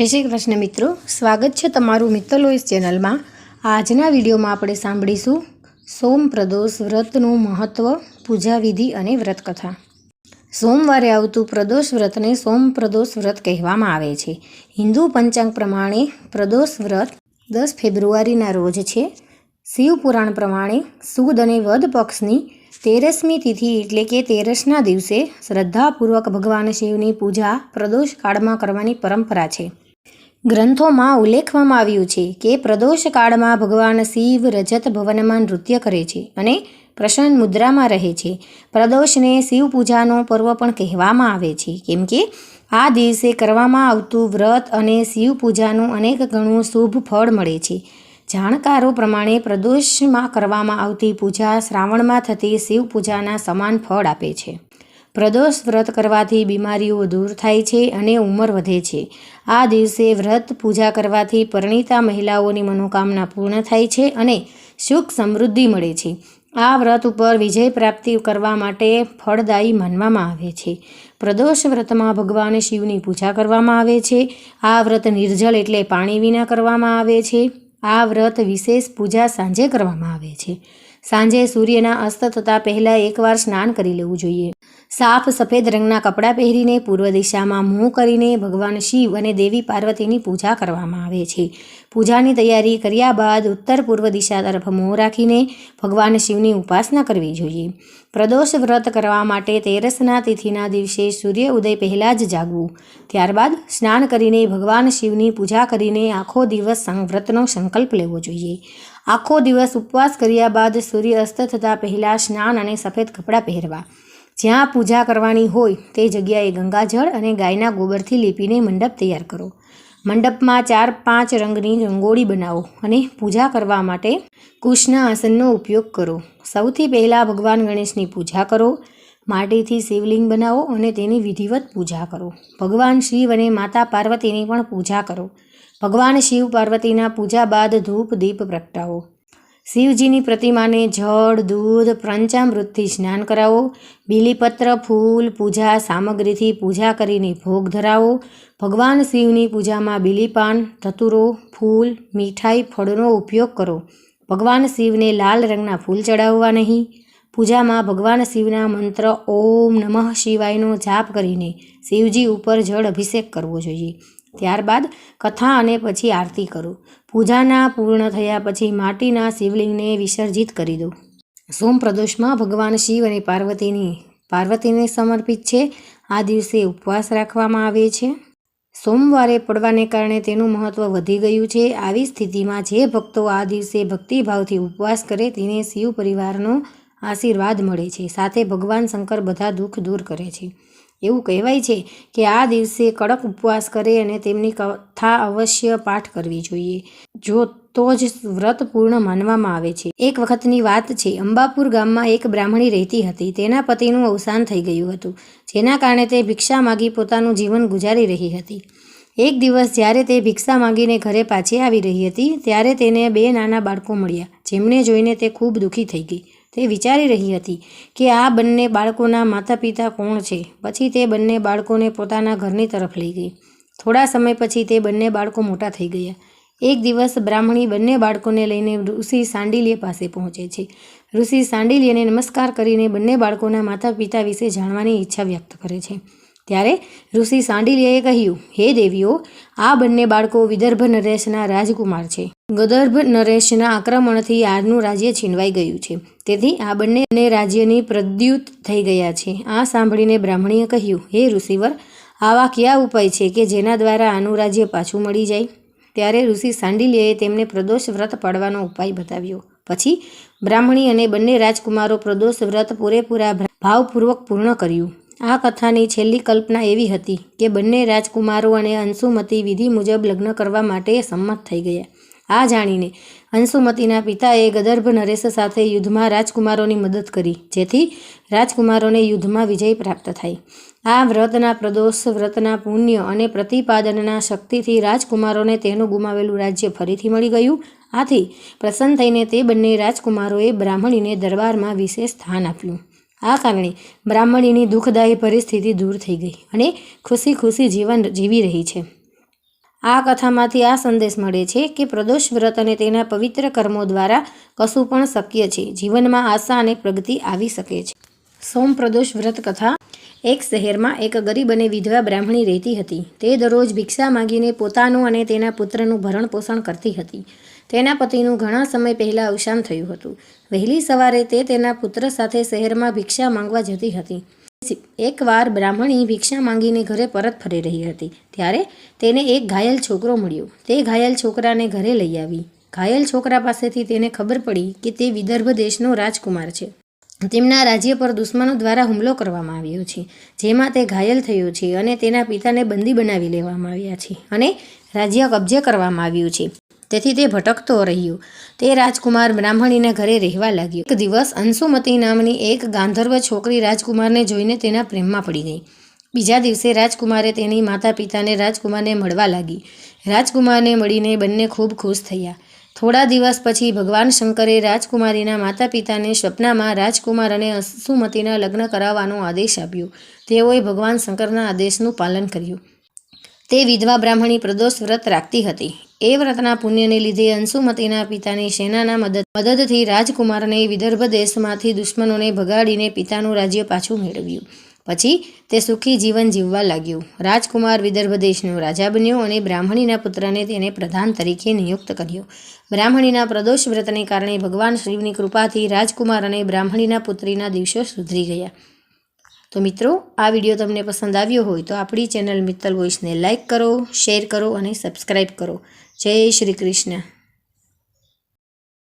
જય શ્રી કૃષ્ણ મિત્રો. સ્વાગત છે તમારું મિત્તલોઈસ ચેનલમાં. આજના વિડીયોમાં આપણે સાંભળીશું સોમ પ્રદોષ વ્રતનું મહત્ત્વ પૂજા વિધિ અને વ્રત કથા સોમવારે આવતું પ્રદોષ વ્રતને સોમ પ્રદોષ વ્રત કહેવામાં આવે છે. હિન્દુ પંચાંગ પ્રમાણે પ્રદોષ વ્રત દસ ફેબ્રુઆરીના રોજ છે. શિવ પુરાણ પ્રમાણે સુદ અને વદ પક્ષની તેરસમી તિથિ એટલે કે તેરસના દિવસે શ્રદ્ધાપૂર્વક ભગવાન શિવની પૂજા પ્રદોષ કાળમાં કરવાની પરંપરા છે. ગ્રંથોમાં ઉલ્લેખવામાં આવ્યું છે કે પ્રદોષ કાળમાં ભગવાન શિવ રજત ભવનમાં નૃત્ય કરે છે અને પ્રસન્ન મુદ્રામાં રહે છે. પ્રદોષને શિવ પૂજાનો પર્વ પણ કહેવામાં આવે છે. કેમ કે આ દિવસે કરવામાં આવતું વ્રત અને શિવ પૂજાનું અનેક ગણું શુભ ફળ મળે છે. જાણકારો પ્રમાણે પ્રદોષમાં કરવામાં આવતી પૂજા શ્રાવણમાં થતી શિવ પૂજાના સમાન ફળ આપે છે. પ્રદોષ વ્રત કરવાથી બીમારીઓ દૂર થાય છે અને ઉંમર વધે છે. આ દિવસે વ્રત પૂજા કરવાથી પરણિતા મહિલાઓની મનોકામના પૂર્ણ થાય છે અને સુખ સમૃદ્ધિ મળે છે. આ વ્રત ઉપર વિજય પ્રાપ્તિ કરવા માટે ફળદાયી માનવામાં આવે છે. પ્રદોષ વ્રતમાં ભગવાન શિવની પૂજા કરવામાં આવે છે. આ વ્રત નિર્જળ એટલે પાણી વિના કરવામાં આવે છે. આ વ્રત વિશેષ પૂજા સાંજે કરવામાં આવે છે. સાંજે સૂર્યના અસ્ત થતાં પહેલાં એકવાર સ્નાન કરી લેવું જોઈએ. સાફ સફેદ રંગના કપડાં પહેરીને પૂર્વ દિશામાં મોં કરીને ભગવાન શિવ અને દેવી પાર્વતીની પૂજા કરવામાં આવે છે. પૂજાની તૈયારી કર્યા બાદ ઉત્તર પૂર્વ દિશા તરફ મોં રાખીને ભગવાન શિવની ઉપાસના કરવી જોઈએ. પ્રદોષ વ્રત કરવા માટે તેરસના તિથિના દિવસે સૂર્ય ઉદય પહેલાં જ જાગવું. ત્યારબાદ સ્નાન કરીને ભગવાન શિવની પૂજા કરીને આખો દિવસ વ્રતનો સંકલ્પ લેવો જોઈએ. આખો દિવસ ઉપવાસ કર્યા બાદ સૂર્ય અસ્ત થતાં પહેલાં સ્નાન અને સફેદ કપડાં પહેરવા. જ્યાં પૂજા કરવાની હોય તે જગ્યાએ ગંગાજળ અને ગાયના ગોબરથી લીપીને મંડપ તૈયાર કરો. મંડપમાં ચાર પાંચ રંગની રંગોળી બનાવો અને પૂજા કરવા માટે કુશના આસનનો ઉપયોગ કરો. સૌથી પહેલાં ભગવાન ગણેશની પૂજા કરો. માટીથી શિવલિંગ બનાવો અને તેની વિધિવત પૂજા કરો. ભગવાન શિવ અને માતા પાર્વતીની પણ પૂજા કરો. ભગવાન શિવ પાર્વતીના પૂજા બાદ ધૂપ દીપ પ્રગટાવો. શિવજીની પ્રતિમાને જળ, દૂધ, પંચામૃતથી સ્નાન કરાવો. બીલીપત્ર, ફૂલ, પૂજા સામગ્રીથી પૂજા કરીને ભોગ ધરાવો. ભગવાન શિવની પૂજામાં બીલીપાન ધતુરો ફૂલ, મીઠાઈ, ફળનો ઉપયોગ કરો. ભગવાન શિવને લાલ રંગના ફૂલ ચડાવવા નહીં. પૂજામાં ભગવાન શિવના મંત્ર ઓમ નમઃ શિવાયનો જાપ કરીને શિવજી ઉપર જળ અભિષેક કરવો જોઈએ. ત્યારબાદ કથા અને પછી આરતી કરો. પૂજાના પૂર્ણ થયા પછી માટીના શિવલિંગને વિસર્જિત કરી દો સોમ પ્રદોષમાં ભગવાન શિવ અને પાર્વતીની, પાર્વતીને સમર્પિત છે. આ દિવસે ઉપવાસ રાખવામાં આવે છે. સોમવારે પડવાને કારણે તેનું મહત્ત્વ વધી ગયું છે. આવી સ્થિતિમાં જે ભક્તો આ દિવસે ભક્તિભાવથી ઉપવાસ કરે તેને શિવ પરિવારનો આશીર્વાદ મળે છે. સાથે ભગવાન શંકર બધા દુઃખ દૂર કરે છે. એવું કહેવાય છે કે આ દિવસે કડક ઉપવાસ કરે અને તેમની કથા અવશ્ય પાઠ કરવી જોઈએ. જો તો જ વ્રત પૂર્ણ માનવામાં આવે છે. એક વખતની વાત છે, અંબાપુર ગામમાં એક બ્રાહ્મણી રહેતી હતી. તેના પતિનું અવસાન થઈ ગયું હતું, જેના કારણે તે ભિક્ષા માગી પોતાનું જીવન ગુજારી રહી હતી. એક દિવસ જ્યારે તે ભિક્ષા માંગીને ઘરે પાછી આવી રહી હતી, ત્યારે તેને બે નાના બાળકો મળ્યા, જેમને જોઈને તે ખૂબ દુઃખી થઈ ગઈ. તે વિચારી રહી હતી કે આ બંને બાળકોના માતા પિતા કોણ છે? પછી તે બંને બાળકોને પોતાના ઘરની તરફ લઈ ગઈ. થોડા સમય પછી તે બંને બાળકો મોટા થઈ ગયા. એક દિવસ બ્રાહ્મણી બંને બાળકોને લઈને ઋષિ સાંડિલ્ય પાસે પહોંચે છે. ઋષિ સાંડિલ્યને નમસ્કાર કરીને બંને બાળકોના માતા પિતા વિશે જાણવાની ઈચ્છા વ્યક્ત કરે છે. ત્યારે ઋષિ સાંડિલ્યએ કહ્યું, હે દેવીઓ, આ બંને બાળકો વિદર્ભ નરેશના રાજકુમાર છે. ગદર્ભ નરેશના આક્રમણથી આરનું રાજ્ય છીનવાઈ ગયું છે. તેથી આ બંને રાજ્યની પ્રદ્યુત થઈ ગયા છે. આ સાંભળીને બ્રાહ્મણીએ કહ્યું, હે ઋષિવર, આવા કયા ઉપાય છે કે જેના દ્વારા આનું રાજ્ય પાછું મળી જાય? ત્યારે ઋષિ સાંડિલ્યએ તેમને પ્રદોષ વ્રત પાડવાનો ઉપાય બતાવ્યો. પછી બ્રાહ્મણી અને બંને રાજકુમારો પ્રદોષ વ્રત પૂરેપૂરા ભાવપૂર્વક પૂર્ણ કર્યું. આ કથાની છેલ્લી કલ્પના એવી હતી કે બંને રાજકુમારો અને અંશુમતી વિધિ મુજબ લગ્ન કરવા માટે સંમત થઈ ગયા. આ જાણીને અંશુમતીના પિતાએ ગદર્ભ નરેશ સાથે યુદ્ધમાં રાજકુમારોની મદદ કરી, જેથી રાજકુમારોને યુદ્ધમાં વિજય પ્રાપ્ત થાય. આ વ્રતના પ્રદોષ, વ્રતના પુણ્ય અને પ્રતિપાદનના શક્તિથી રાજકુમારોને તેનું ગુમાવેલું રાજ્ય ફરીથી મળી ગયું. આથી પ્રસન્ન થઈને તે બંને રાજકુમારોએ બ્રાહ્મણીને દરબારમાં વિશેષ સ્થાન આપ્યું. આ કારણે બ્રાહ્મણીની દુઃખદાયી પરિસ્થિતિ દૂર થઈ ગઈ અને ખુશી ખુશી જીવન જીવી રહી છે. આ કથામાંથી આ સંદેશ મળે છે કે પ્રદોષ વ્રત અને તેના પવિત્ર કર્મો દ્વારા કશું પણ શક્ય છે. જીવનમાં આશા અને પ્રગતિ આવી શકે છે. સોમ પ્રદોષ વ્રત કથા એક શહેરમાં એક ગરીબ અને વિધવા બ્રાહ્મણી રહેતી હતી. તે દરરોજ ભિક્ષા માંગીને પોતાનું અને તેના પુત્રનું ભરણ પોષણ કરતી હતી. તેના પતિનું ઘણા સમય પહેલાં અવસાન થયું હતું. વહેલી સવારે તે તેના પુત્ર સાથે શહેરમાં ભિક્ષા માંગવા જતી હતી. એકવાર બ્રાહ્મણી ભિક્ષા માંગીને ઘરે પરત ફરી રહી હતી. ત્યારે તેને એક ઘાયલ છોકરો મળ્યો. તે ઘાયલ છોકરાને ઘરે લઈ આવી. ઘાયલ છોકરા પાસેથી તેને ખબર પડી કે તે વિદર્ભ દેશનો રાજકુમાર છે. તેમના રાજ્ય પર દુશ્મનો દ્વારા હુમલો કરવામાં આવ્યો છે. જેમાં તે ઘાયલ થયો છે અને તેના પિતાને બંદી બનાવી લેવામાં આવ્યા છે અને રાજ્ય કબજે કરવામાં આવ્યું છે. તેથી તે ભટકતો રહ્યો. તે રાજકુમાર બ્રાહ્મણીના ઘરે રહેવા લાગ્યો. એક દિવસ અંશુમતી નામની એક ગાંધર્વ છોકરી રાજકુમારને જોઈને તેના પ્રેમમાં પડી ગઈ. બીજા દિવસે રાજકુમારે તેની માતા પિતાને રાજકુમારને મળવા લાગી. રાજકુમારને મળીને બંને ખૂબ ખુશ થયા. થોડા દિવસ પછી ભગવાન શંકરે રાજકુમારીના માતા પિતાને સ્વપ્નમાં રાજકુમાર અને અંશુમતીના લગ્ન કરાવવાનો આદેશ આપ્યો. તેઓએ ભગવાન શંકરના આદેશનું પાલન કર્યું. તે વિધવા બ્રાહ્મણી પ્રદોષ વ્રત રાખતી હતી. એ વ્રતના પુણ્યને લીધે અંશુમતીના પિતાની સેનાના મદદ, મદદથી રાજકુમારને વિદર્ભ દેશમાંથી દુશ્મનોને ભગાડીને પિતાનું રાજ્ય પાછું મેળવ્યું. પછી તે સુખી જીવન જીવવા લાગ્યું. રાજકુમાર વિદર્ભ દેશનો રાજા બન્યો અને બ્રાહ્મણીના પુત્રને તેને પ્રધાન તરીકે નિયુક્ત કર્યો. બ્રાહ્મણીના પ્રદોષ વ્રતને કારણે ભગવાન શિવની કૃપાથી રાજકુમાર અને બ્રાહ્મણીના પુત્રીના દિવસો સુધરી ગયા. તો મિત્રો, આ વીડિયો તમને પસંદ આવ્યો હોય તો આપણી ચેનલ મિત્તલ વોઇસને લાઇક કરો, શેર કરો અને સબસ્ક્રાઈબ કરો. જય શ્રી કૃષ્ણ.